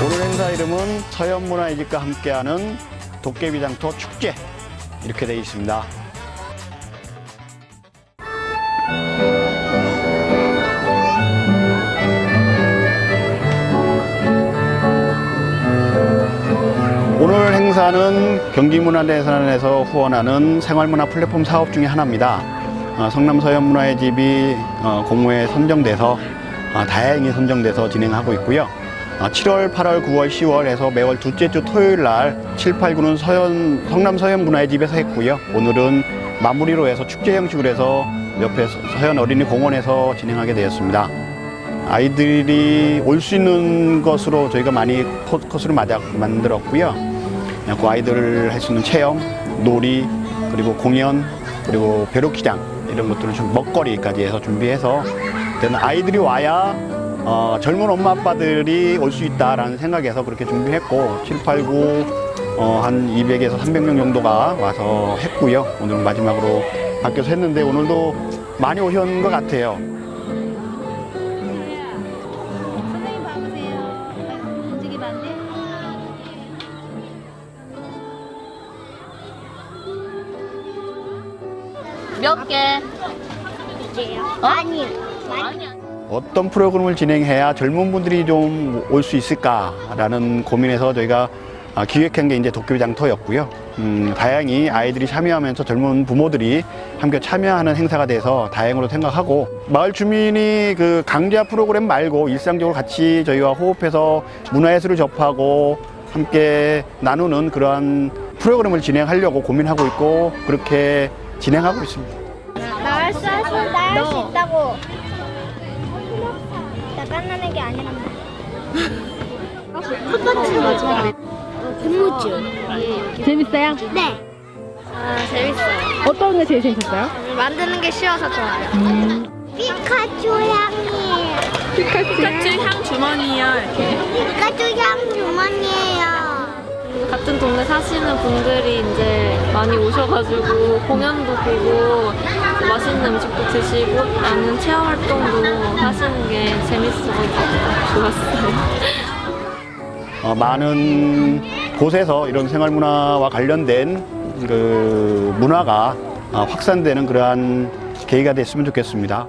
오늘 행사 이름은 서현문화유적과 함께하는 도깨비장터 축제 이렇게 되어 있습니다. 오늘 행사는 경기문화대산에서 후원하는 생활문화 플랫폼 사업 중에 하나입니다. 어, 성남서현문화의 집이 어, 공모에 선정돼서 어, 다행히 선정돼서 진행하고 있고요. 어, 7월, 8월, 9월, 10월에서 매월 둘째 주 토요일 날 7, 8, 9는 서현, 성남 서현문화의 집에서 했고요. 오늘은 마무리로 해서 축제 형식으로 해서 옆에 서- 서현 어린이 공원에서 진행하게 되었습니다. 아이들이 올 수 있는 것으로 저희가 많이 포커스를 만들었고요. 그 아이들 할 수 있는 체험, 놀이, 그리고 공연, 그리고 벼룩시장 이런 것들을 좀 먹거리까지 해서 준비해서 일단 아이들이 와야 어, 젊은 엄마 아빠들이 올 수 있다라는 생각에서 그렇게 준비했고 7, 8, 9, 어, 한 200에서 300명 정도가 와서 했고요. 오늘 마지막으로 밖에서 했는데 오늘도 많이 오신 것 같아요. 몇 개? 이제요? 어? 아니요. 많이. 어떤 프로그램을 진행해야 젊은 분들이 좀 올 수 있을까라는 고민에서 저희가 아, 기획한 게 이제 도쿄장 터였고요. 음, 다양히 아이들이 참여하면서 젊은 부모들이 함께 참여하는 행사가 돼서 다행으로 생각하고 마을 주민이 그 강좌 프로그램 말고 일상적으로 같이 저희와 호흡해서 문화예술을 접하고 함께 나누는 그러한 프로그램을 진행하려고 고민하고 있고 그렇게 진행하고 있습니다. 나할 수 있어. 나할 수 있다고. 나 깐나는 게 아니란 말이야. 재밌어요? 네. 아 재밌어요. 어떤 게 제일 재밌었어요? 만드는 게 쉬워서 좋아요. 피카츄 향이에요. 피카츄 향 주머니야 이렇게 피카츄 향 주머니예요. 같은 동네 사시는 분들이 이제 많이 오셔가지고 공연도 보고 맛있는 음식도 드시고 나는 체험 활동도 하시는 게 재밌어가지고 좋았어요. 어, 많은 곳에서 이런 생활 문화와 관련된 그 문화가 어, 확산되는 그러한 계기가 됐으면 좋겠습니다.